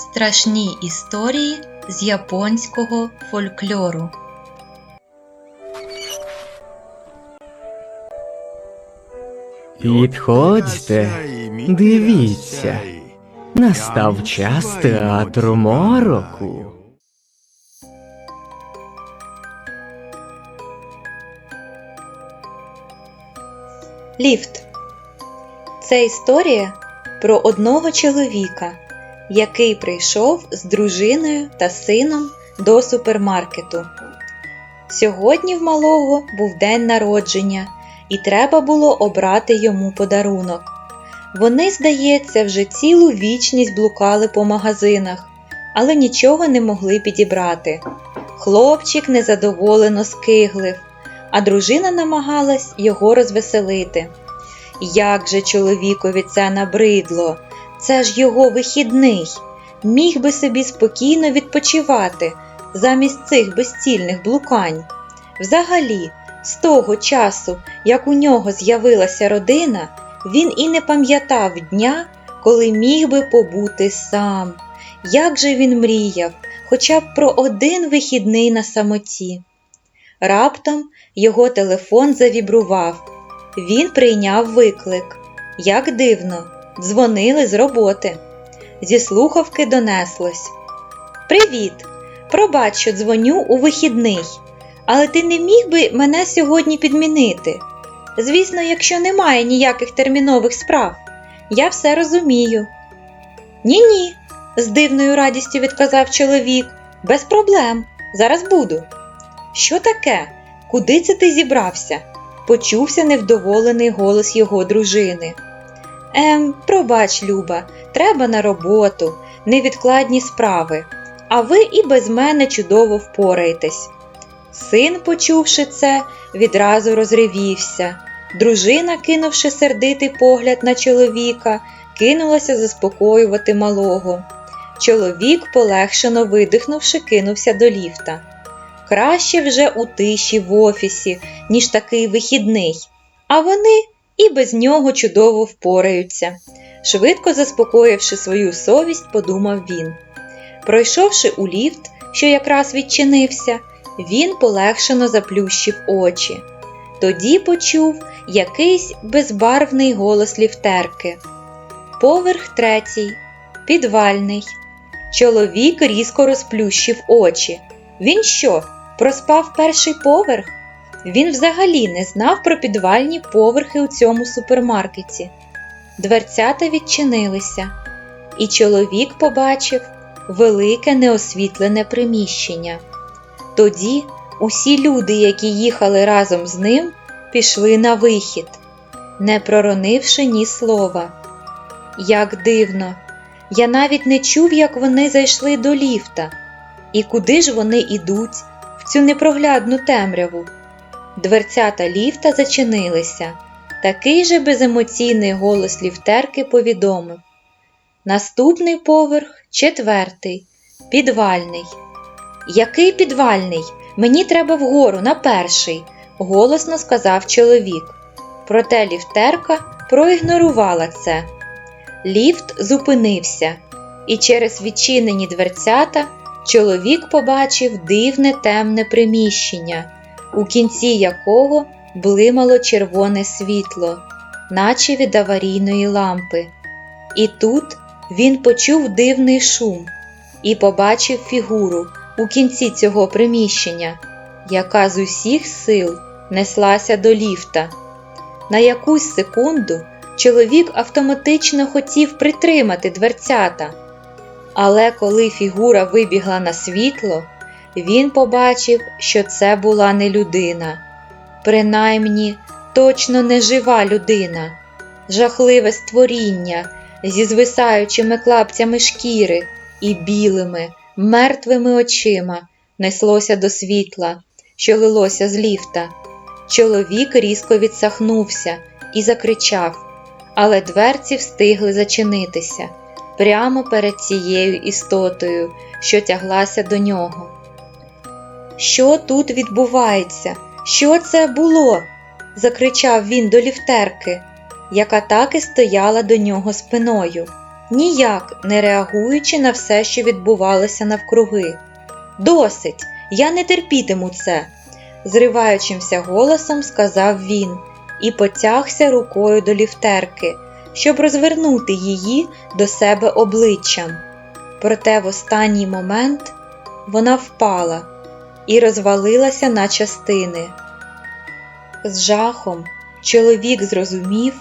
Страшні історії з японського фольклору. Підходьте, дивіться. Настав час театру мороку. Ліфт. Це історія про одного чоловіка, який прийшов з дружиною та сином до супермаркету. Сьогодні в малого був день народження, і треба було обрати йому подарунок. Вони, здається, вже цілу вічність блукали по магазинах, але нічого не могли підібрати. Хлопчик незадоволено скиглив, а дружина намагалась його розвеселити. Як же чоловікові це набридло? Це ж його вихідний. Міг би собі спокійно відпочивати замість цих безцільних блукань. Взагалі, з того часу, як у нього з'явилася родина, він і не пам'ятав дня, коли міг би побути сам. Як же він мріяв, хоча б про один вихідний на самоті. Раптом його телефон завібрував. Він прийняв виклик. Як дивно, дзвонили з роботи. Зі слухавки донеслось. Привіт! Пробач, що дзвоню у вихідний. Але ти не міг би мене сьогодні підмінити? Звісно, якщо немає ніяких термінових справ. Я все розумію. Ні, ні, з дивною радістю відказав чоловік. Без проблем. Зараз буду. Що таке? Куди це ти зібрався? почувся невдоволений голос його дружини. Ем, пробач, Люба, треба на роботу, невідкладні справи, а ви і без мене чудово впораєтесь. Син, почувши це, відразу розривівся. Дружина, кинувши сердитий погляд на чоловіка, кинулася заспокоювати малого. Чоловік, полегшено видихнувши, кинувся до ліфта. Краще вже у тиші в офісі, ніж такий вихідний, а вони і без нього чудово впораються. Швидко заспокоївши свою совість, подумав він. Пройшовши у ліфт, що якраз відчинився, він полегшено заплющив очі. Тоді почув якийсь безбарвний голос ліфтерки. Поверх третій, підвальний. Чоловік різко розплющив очі. Він що, проспав перший поверх? Він взагалі не знав про підвальні поверхи у цьому супермаркеті. Дверцята відчинилися, і чоловік побачив велике неосвітлене приміщення. Тоді усі люди, які їхали разом з ним, пішли на вихід, не проронивши ні слова. Як дивно, я навіть не чув, як вони зайшли до ліфта. І куди ж вони ідуть в цю непроглядну темряву? Дверцята ліфта зачинилися. Такий же беземоційний голос ліфтерки повідомив. Наступний поверх четвертий, підвальний. Який підвальний? Мені треба вгору, на перший, голосно сказав чоловік. Проте ліфтерка проігнорувала це. Ліфт зупинився, і через відчинені дверцята чоловік побачив дивне темне приміщення, у кінці якого блимало червоне світло, наче від аварійної лампи. І тут він почув дивний шум і побачив фігуру у кінці цього приміщення, яка з усіх сил неслася до ліфта. На якусь секунду чоловік автоматично хотів притримати дверцята. Але коли фігура вибігла на світло, він побачив, що це була не людина, принаймні точно не жива людина, жахливе створіння зі звисаючими клапцями шкіри і білими, мертвими очима неслося до світла, що лилося з ліфта. Чоловік різко відсахнувся і закричав, але дверці встигли зачинитися прямо перед цією істотою, що тяглася до нього. Що тут відбувається? Що це було? закричав він до ліфтерки, яка так і стояла до нього спиною. ніяк не реагуючи на все, що відбувалося навкруги. Досить, я не терпітиму це, зриваючимся голосом сказав він і потягся рукою до ліфтерки, щоб розвернути її до себе обличчям. Проте в останній момент вона впала і розвалилася на частини. З жахом чоловік зрозумів,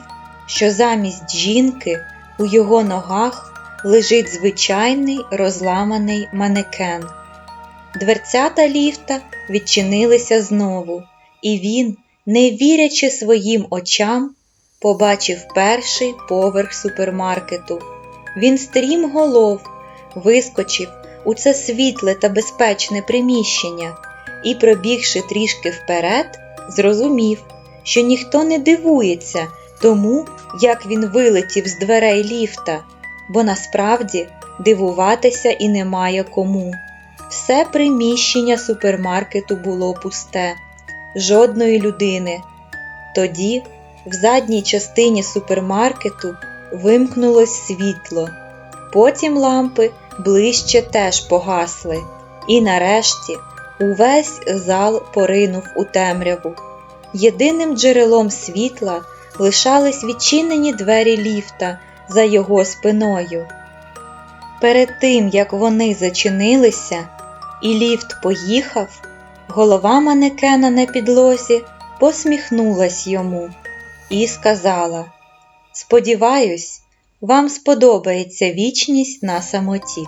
що замість жінки у його ногах лежить звичайний розламаний манекен. Дверцята ліфта відчинилися знову, і він, не вірячи своїм очам, побачив перший поверх супермаркету. Він стрім голов, вискочив у це світле та безпечне приміщення і, пробігши трішки вперед, зрозумів, що ніхто не дивується тому, як він вилетів з дверей ліфта, бо насправді дивуватися і немає кому. Все приміщення супермаркету було пусте, жодної людини. Тоді в задній частині супермаркету вимкнулось світло. Потім лампи ближче теж погасли, і нарешті увесь зал поринув у темряву. Єдиним джерелом світла лишались відчинені двері ліфта за його спиною. Перед тим, як вони зачинилися, і ліфт поїхав, голова манекена на підлозі посміхнулась йому і сказала: Сподіваюсь, вам сподобається вічність на самоті.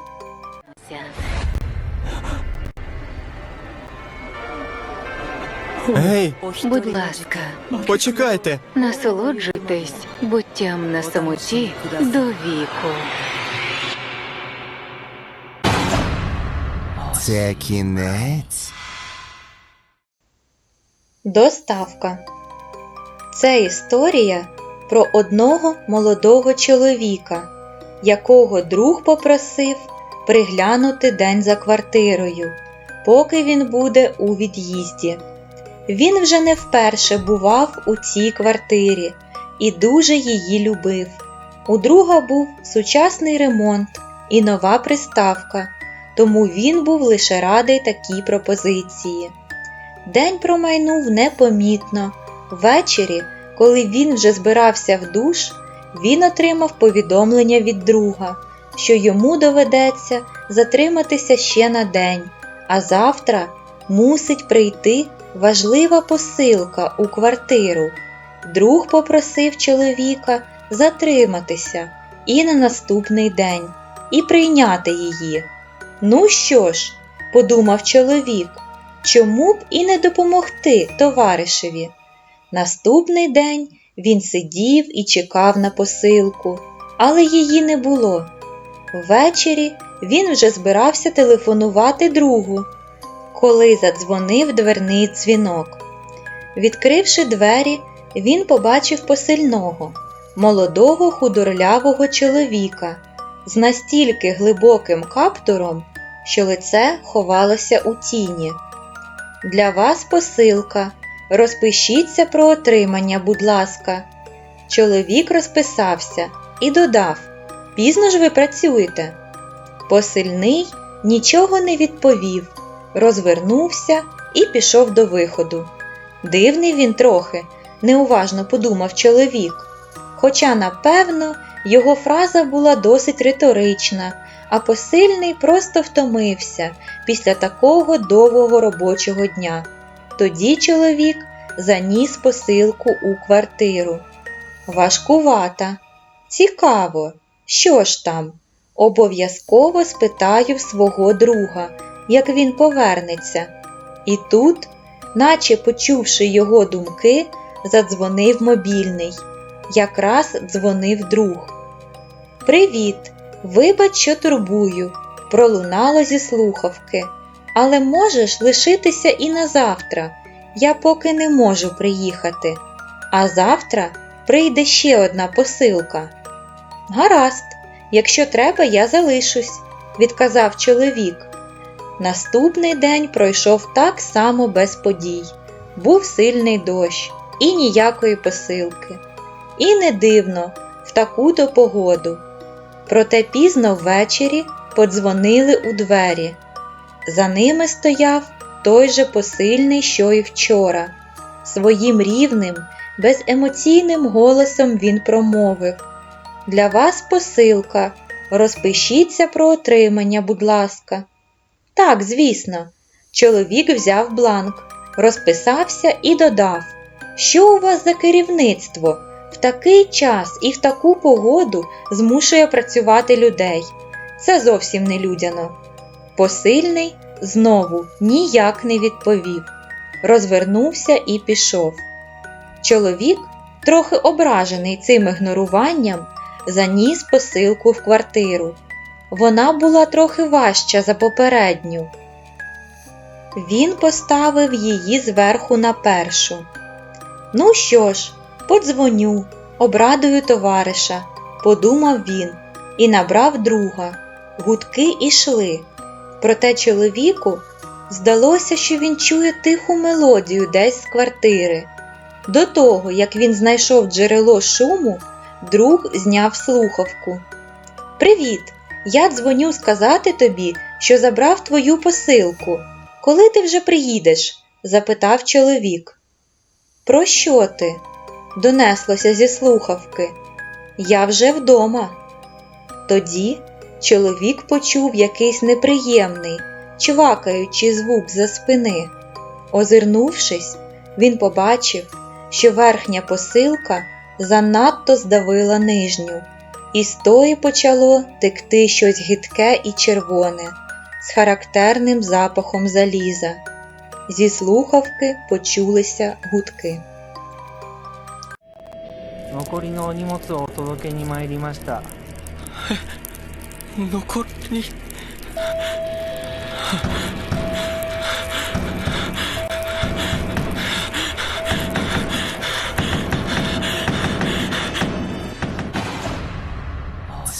Гей, Будь ласка, почекайте. насолоджуйтесь буттям на самоті до віку. Це кінець. Доставка. Це історія про одного молодого чоловіка, якого друг попросив приглянути день за квартирою, поки він буде у від'їзді. Він вже не вперше бував у цій квартирі і дуже її любив. У друга був сучасний ремонт і нова приставка, тому він був лише радий такій пропозиції. День промайнув непомітно. Ввечері, коли він вже збирався в душ, він отримав повідомлення від друга, що йому доведеться затриматися ще на день, а завтра мусить прийти важлива посилка у квартиру. Друг попросив чоловіка затриматися і на наступний день, і прийняти її. Ну що ж, подумав чоловік, чому б і не допомогти товаришеві? Наступний день він сидів і чекав на посилку, але її не було. Ввечері він вже збирався телефонувати другу, коли задзвонив дверний дзвінок. Відкривши двері, він побачив посильного, молодого худорлявого чоловіка з настільки глибоким каптуром, що лице ховалося у тіні. Для вас посилка. Розпишіться про отримання, будь ласка. Чоловік розписався і додав: Пізно ж ви працюєте. Посильний нічого не відповів, розвернувся і пішов до виходу. Дивний він трохи, неуважно подумав чоловік. Хоча, напевно, його фраза була досить риторична, а посильний просто втомився після такого довгого робочого дня. Тоді чоловік заніс посилку у квартиру. Важкувата. Цікаво, що ж там? Обов'язково спитаю свого друга, як він повернеться. І тут, наче почувши його думки, задзвонив мобільний. Якраз дзвонив друг. Привіт! Вибач, що турбую, пролунало зі слухавки. Але можеш лишитися і на завтра. Я поки не можу приїхати. А завтра прийде ще одна посилка. Гаразд, якщо треба, я залишусь, відказав чоловік. Наступний день пройшов так само без подій. Був сильний дощ і ніякої посилки. І не дивно, в таку-то погоду. Проте пізно ввечері подзвонили у двері. За ними стояв той же посильний, що й вчора. Своїм рівним, беземоційним голосом він промовив Для вас посилка. Розпишіться про отримання, будь ласка. Так, звісно. Чоловік взяв бланк, розписався і додав, що у вас за керівництво в такий час і в таку погоду змушує працювати людей. Це зовсім не людяно. Посильний знову ніяк не відповів, розвернувся і пішов. Чоловік, трохи ображений цим ігноруванням, заніс посилку в квартиру. Вона була трохи важча за попередню. Він поставив її зверху на першу. Ну що ж, подзвоню, обрадую товариша, подумав він і набрав друга. Гудки ішли. Проте чоловіку здалося, що він чує тиху мелодію десь з квартири. До того, як він знайшов джерело шуму, друг зняв слухавку. Привіт! Я дзвоню сказати тобі, що забрав твою посилку. Коли ти вже приїдеш? запитав чоловік. Про що ти? донеслося зі слухавки. Я вже вдома. Тоді чоловік почув якийсь неприємний, чвакаючий звук за спини. Озирнувшись, він побачив, що верхня посилка занадто здавила нижню, і з тої почало текти щось гидке і червоне з характерним запахом заліза. Зі слухавки почулися гудки. 残りの荷物をお届けに参りました 残り。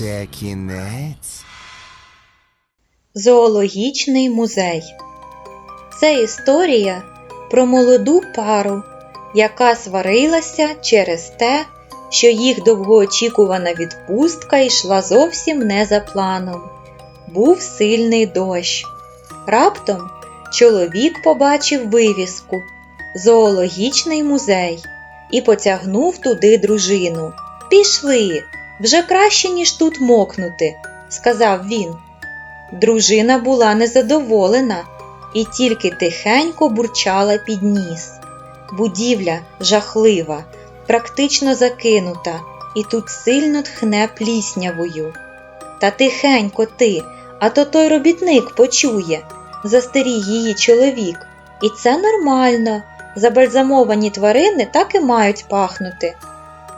Це кінець. Зоологічний музей. Це історія про молоду пару, яка сварилася через те, що їх довгоочікувана відпустка йшла зовсім не за планом. Був сильний дощ. Раптом чоловік побачив вивіску Зоологічний музей і потягнув туди дружину. Пішли, вже краще, ніж тут мокнути, сказав він. Дружина була незадоволена і тільки тихенько бурчала під ніс. Будівля жахлива, практично закинута, і тут сильно тхне пліснявою. Та тихенько ти, а то той робітник почує, застеріг її чоловік. І це нормально. Забальзамовані тварини так і мають пахнути.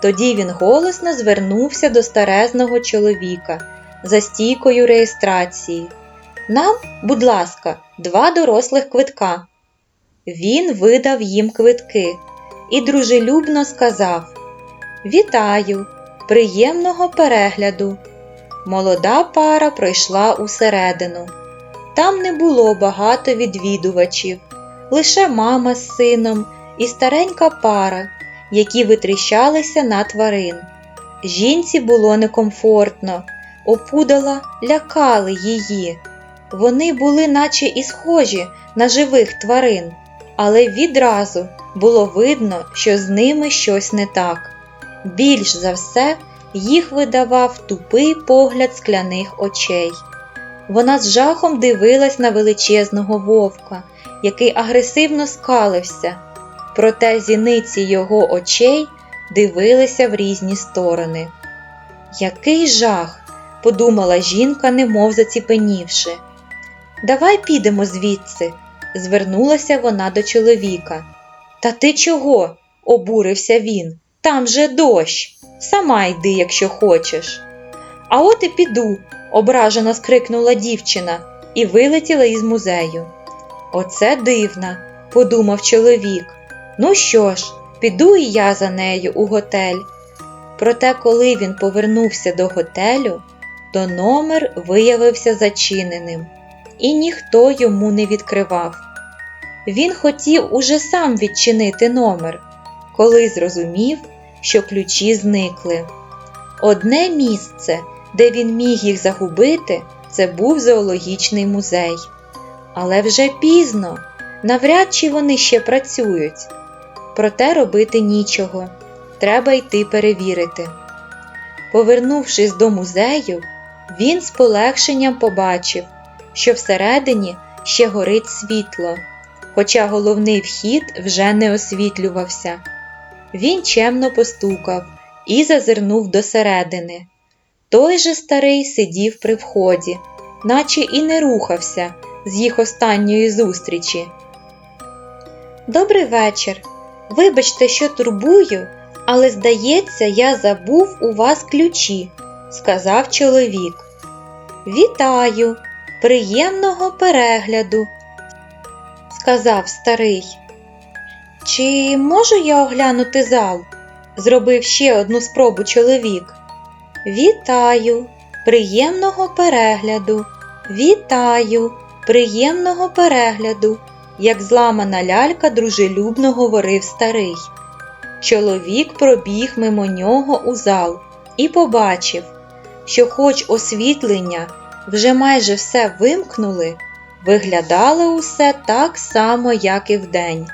Тоді він голосно звернувся до старезного чоловіка за стійкою реєстрації. Нам, будь ласка, два дорослих квитка. Він видав їм квитки і дружелюбно сказав Вітаю, приємного перегляду. Молода пара пройшла усередину. Там не було багато відвідувачів, лише мама з сином і старенька пара, які витріщалися на тварин. Жінці було некомфортно, опудала лякали її. Вони були наче і схожі на живих тварин, але відразу було видно, що з ними щось не так. Більш за все, їх видавав тупий погляд скляних очей. Вона з жахом дивилась на величезного вовка, який агресивно скалився, проте зіниці його очей дивилися в різні сторони. Який жах! подумала жінка, немов заціпенівши. Давай підемо звідси, звернулася вона до чоловіка. Та ти чого? обурився він. Там же дощ. Сама йди, якщо хочеш. А от і піду, ображено скрикнула дівчина і вилетіла із музею. Оце дивна, подумав чоловік. Ну що ж, піду і я за нею у готель. Проте, коли він повернувся до готелю, то номер виявився зачиненим, і ніхто йому не відкривав. Він хотів уже сам відчинити номер, коли зрозумів, що ключі зникли. Одне місце де він міг їх загубити, це був зоологічний музей. Але вже пізно, навряд чи вони ще працюють. Проте робити нічого, треба йти перевірити. Повернувшись до музею, він з полегшенням побачив, що всередині ще горить світло, хоча головний вхід вже не освітлювався. Він чемно постукав і зазирнув досередини. Той же старий сидів при вході, наче і не рухався з їх останньої зустрічі. Добрий вечір. Вибачте, що турбую, але здається, я забув у вас ключі, сказав чоловік. Вітаю, приємного перегляду, сказав старий. Чи можу я оглянути зал? зробив ще одну спробу чоловік. Вітаю, приємного перегляду. Вітаю, приємного перегляду, як зламана лялька дружелюбно говорив старий. Чоловік пробіг мимо нього у зал і побачив, що, хоч освітлення вже майже все вимкнули, виглядало усе так само, як і вдень.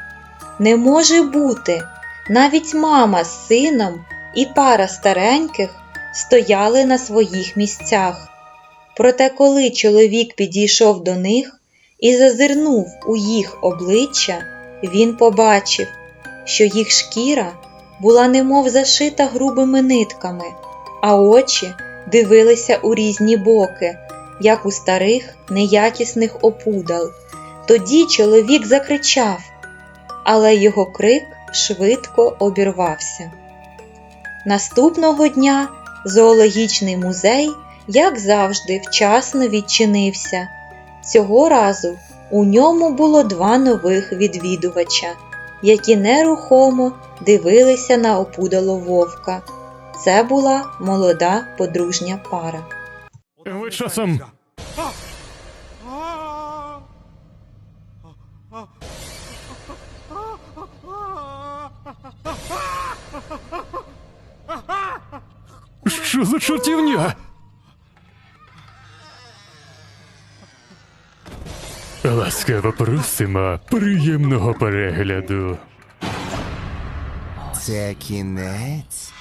Не може бути, навіть мама з сином і пара стареньких стояли на своїх місцях. Проте, коли чоловік підійшов до них і зазирнув у їх обличчя, він побачив, що їх шкіра була немов зашита грубими нитками, а очі дивилися у різні боки, як у старих неякісних опудал. Тоді чоловік закричав, але його крик швидко обірвався. Наступного дня зоологічний музей, як завжди, вчасно відчинився. Цього разу у ньому було два нових відвідувача, які нерухомо дивилися на опудало вовка. Це була молода подружня пара. Ви часом Що за чортівня? Ласкаво просимо приємного перегляду. Це кінець.